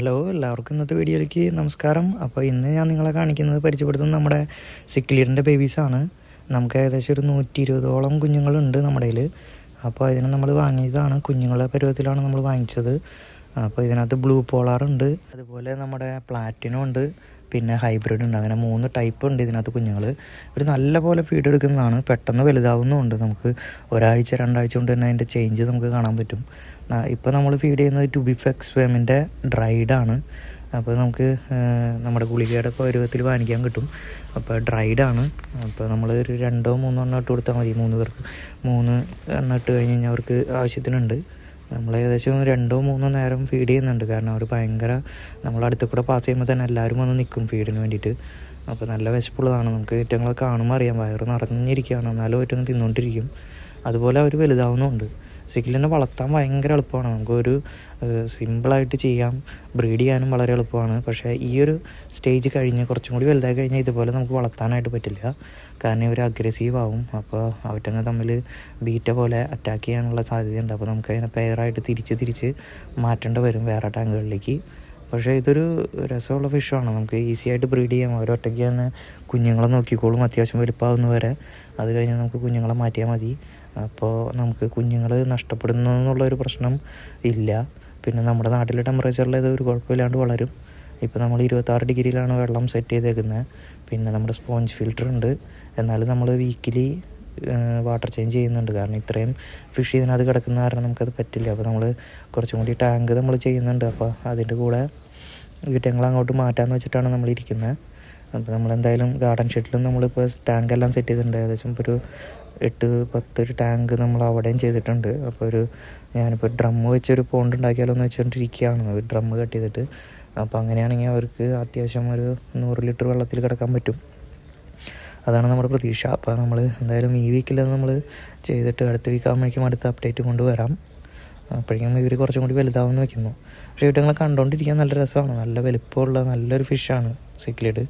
Hello എല്ലാവർക്കും ഇന്നത്തെ വീഡിയോയിലേക്ക് നമസ്കാരം. അപ്പോൾ ഇന്ന് ഞാൻ നിങ്ങളെ കാണിക്കുന്നത് പരിചയപ്പെടുത്തുന്നത് നമ്മുടെ സിക്കിലീഡിന്റെ ബേബീസാണ് നമുക്ക് ഏകദേശം ഒരു നൂറ്റി ഇരുപതോളം കുഞ്ഞുങ്ങളുണ്ട് നമ്മുടെ കയ്യിൽ അപ്പോൾ അതിനെ നമ്മൾ വാങ്ങിയതാണ് കുഞ്ഞുങ്ങളെ പരുവത്തിലാണ് നമ്മൾ വാങ്ങിച്ചത്. അപ്പോൾ ഇതിനകത്ത് ബ്ലൂ പോളാർ ഉണ്ട്. അതുപോലെ നമ്മുടെ പ്ലാറ്റിനും ഉണ്ട്. പിന്നെ ഹൈബ്രിഡ് ഉണ്ട്. അങ്ങനെ മൂന്ന് ടൈപ്പ് ഉണ്ട് ഇതിനകത്ത് കുഞ്ഞുങ്ങൾ. ഇവർ നല്ല പോലെ ഫീഡ് എടുക്കുന്നതാണ്. പെട്ടെന്ന് വലുതാവുന്നുമുണ്ട് നമുക്ക്. ഒരാഴ്ച രണ്ടാഴ്ച കൊണ്ട് തന്നെ അതിന്റെ ചേഞ്ച് നമുക്ക് കാണാൻ പറ്റും. ഇപ്പോൾ നമ്മൾ ഫീഡ് ചെയ്യുന്നത് ടുബിഫെക്സ് ഫേമിന്റെ ഡ്രൈഡാണ് അപ്പോൾ നമുക്ക് നമ്മുടെ ഗുളികയുടെ പരുവത്തിൽ വാങ്ങിക്കാൻ കിട്ടും. അപ്പോൾ ഡ്രൈഡാണ് അപ്പോൾ നമ്മൾ ഒരു രണ്ടോ മൂന്നോ എണ്ണം ഇട്ട് കൊടുത്താൽ മതി. മൂന്ന് പേർക്ക്. മൂന്ന് എണ്ണം ഇട്ട് കഴിഞ്ഞ് കഴിഞ്ഞാൽ അവർക്ക് ആവശ്യത്തിനുണ്ട്. നമ്മൾ ഏകദേശം രണ്ടോ മൂന്നോ നേരം ഫീഡ് ചെയ്യുന്നുണ്ട്. കാരണം അവർ ഭയങ്കര നമ്മൾ അടുത്ത് കൂടെ പാസ് ചെയ്യുമ്പോൾ തന്നെ എല്ലാവരും വന്ന് നിൽക്കും ഫീഡിന് വേണ്ടിയിട്ട്. അപ്പോൾ നല്ല വിശപ്പുള്ളതാണ്. നമുക്ക് ഏറ്റങ്ങളെ കാണുമ്പോൾ അറിയാം. വയറ് നിറഞ്ഞിരിക്കുകയാണ്. എന്നാലും ഏറ്റവും തിന്നുകൊണ്ടിരിക്കും അതുപോലെ അവർ വലുതാവുന്നുമുണ്ട് സിക്കിലിനെ വളർത്താൻ ഭയങ്കര എളുപ്പമാണ്. നമുക്കൊരു സിമ്പിളായിട്ട് ചെയ്യാം. ബ്രീഡ് ചെയ്യാനും വളരെ എളുപ്പമാണ്. പക്ഷേ ഈ ഒരു സ്റ്റേജ് കഴിഞ്ഞ് കുറച്ചും കൂടി വലുതായി കഴിഞ്ഞാൽ ഇതുപോലെ നമുക്ക് വളർത്താനായിട്ട് പറ്റില്ല. കാരണം ഇവർ അഗ്രസീവ് ആവും. അപ്പോൾ അവറ്റങ്ങ് തമ്മിൽ ബീറ്റ പോലെ അറ്റാക്ക് ചെയ്യാനുള്ള സാധ്യതയുണ്ട്. അപ്പോൾ നമുക്ക് അതിനെ പെയറായിട്ട് തിരിച്ച് തിരിച്ച് മാറ്റേണ്ടി വരും വേറെ ടാങ്കുകളിലേക്ക് പക്ഷേ ഇതൊരു രസമുള്ള ഫിഷാണ് നമുക്ക് ഈസി ആയിട്ട് ബ്രീഡ് ചെയ്യാം. അവരൊറ്റയ്ക്ക് തന്നെ കുഞ്ഞുങ്ങളെ നോക്കിക്കോളും. അത്യാവശ്യം വലുപ്പമാകുന്ന വരെ. അത് കഴിഞ്ഞ് നമുക്ക് കുഞ്ഞുങ്ങളെ മാറ്റിയാൽ മതി. അപ്പോൾ നമുക്ക് കുഞ്ഞുങ്ങൾ നഷ്ടപ്പെടുന്നു എന്നുള്ളൊരു പ്രശ്നം ഇല്ല. പിന്നെ നമ്മുടെ നാട്ടിലെ ടെമ്പറേച്ചറിൽ ഇത് ഒരു കുഴപ്പമില്ലാണ്ട് വളരും. ഇപ്പോൾ നമ്മൾ ഇരുപത്താറ് ഡിഗ്രിയിലാണ് വെള്ളം സെറ്റ് ചെയ്തേക്കുന്നത് പിന്നെ നമ്മുടെ സ്പോഞ്ച് ഫിൽറ്റർ ഉണ്ട്. എന്നാലും നമ്മൾ വീക്കിലി വാട്ടർ ചേഞ്ച് ചെയ്യുന്നുണ്ട്. കാരണം ഇത്രയും ഫിഷ് ഇതിനകത്ത് കിടക്കുന്ന കാരണം നമുക്കത് പറ്റില്ല. അപ്പോൾ നമ്മൾ കുറച്ചും കൂടി ടാങ്ക് നമ്മൾ ചെയ്യുന്നുണ്ട്. അപ്പോൾ അതിന്റെ കൂടെ വീട്ടങ്ങൾ അങ്ങോട്ട് മാറ്റാമെന്ന് വെച്ചിട്ടാണ് നമ്മളിരിക്കുന്നത് അപ്പോൾ നമ്മളെന്തായാലും ഗാർഡൻ ഷെഡിലും നമ്മളിപ്പോൾ ടാങ്ക് എല്ലാം സെറ്റ് ചെയ്തിട്ടുണ്ട്. ഏകദേശം ഇപ്പോൾ ഒരു എട്ട് പത്ത് ഒരു ടാങ്ക് നമ്മൾ അവിടെയും ചെയ്തിട്ടുണ്ട്. അപ്പോൾ ഒരു ഞാനിപ്പോൾ ഡ്രം വെച്ചൊരു പോണ്ട് ഉണ്ടാക്കിയാലോ എന്ന് വെച്ചുകൊണ്ടിരിക്കുകയാണ് ഒരു ഡ്രം കട്ട് ചെയ്തിട്ട്. അപ്പോൾ അങ്ങനെയാണെങ്കിൽ അവർക്ക് അത്യാവശ്യം ഒരു നൂറ് ലിറ്റർ വെള്ളത്തിൽ കിടക്കാൻ പറ്റും. അതാണ് നമ്മുടെ പ്രതീക്ഷ. അപ്പോൾ നമ്മൾ എന്തായാലും ഈ വീക്കിൽ നമ്മൾ ചെയ്തിട്ട് അടുത്ത വീക്ക് ആകുമ്പോഴേക്കും അടുത്ത അപ്ഡേറ്റ് കൊണ്ടുവരാം. അപ്പോഴേക്കും ഇവർ കുറച്ചും കൂടി വലുതാവുമെന്ന് വെക്കുന്നു. പക്ഷേ ഇവറ്റങ്ങളെ കണ്ടുകൊണ്ടിരിക്കാൻ നല്ല രസമാണ്. നല്ല വലിപ്പമുള്ള നല്ലൊരു ഫിഷാണ് സിക്ലിഡ്